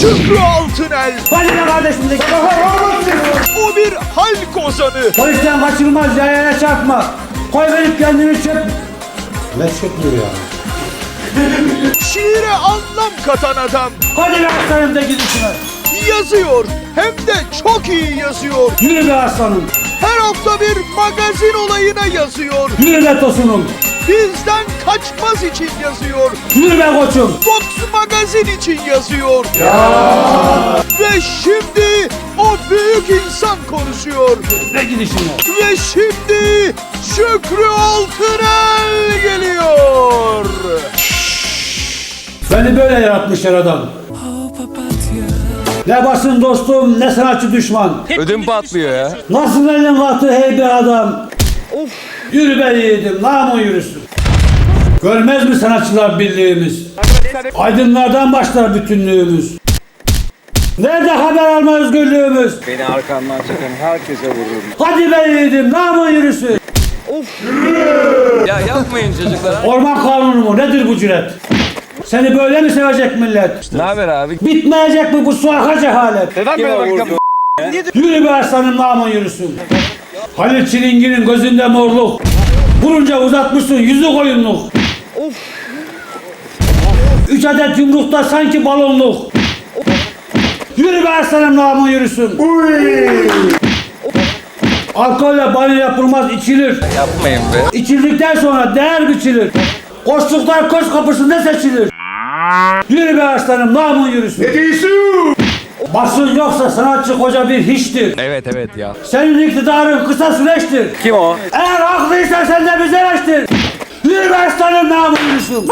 Şükrü Altınel. Hadi be kardeşim de. O bir halk ozanı. Polisten kaçırmaz yayaya çarpma. Koy verip kendini çöp. Ne çöpmüyor ya? Şiire anlam katan adam. Hadi be aslanım de gidişine. Yazıyor. Hem de çok iyi yazıyor. Yürü be aslanım. Her hafta bir magazin olayına yazıyor. Yürü be tosunum. Bizden kaçmaz için yazıyor. Yürü be koçum. Fox magazin için yazıyor. Ve şimdi o büyük insan konuşuyor. Ne gidişine? Ve şimdi Şükrü Altınel geliyor. Beni böyle yaratmış yaradan. Ne basın dostum ne sanatçı düşman. Ödüm patlıyor ya. Nasıl elin kalktı hey be adam. Yürü be yiğidim namı yürüsün. Görmez mi sanatçılar birliğimiz? Aydınlardan başlar bütünlüğümüz. Nerede haber alma özgürlüğümüz? Beni arkamdan çeken herkese vururum. Hadi be yiğidim namı yürüsün. Ya yapmayın çocuklar. Orman kanunu mu? Nedir bu cüret? Seni böyle mi sevecek millet? Ne haber abi? Bitmeyecek mi bu suaka cehalet? Neden vurdu? Yürü be aslanım namın yürüsün. Halil Çilingir'in gözünde morluk. Vurunca uzatmışsın yüzü koyunluk. Üç adet yumrukta sanki balonluk. Yürü be aslanım namın yürüsün. Alkolle banyo yapılmaz içilir. Yapmayın be. İçildikten sonra değer biçilir. Koştuklar koş kapısında seçilir. Yürü be aslanım namın yürüsün. Ne diyorsun? Basın yoksa sanatçı koca bir hiçtir. Evet evet ya. Senin iktidarın kısa süreçtir. Kim o? Eğer haklıysan sen de bizi eleştir. Namın yürüsün.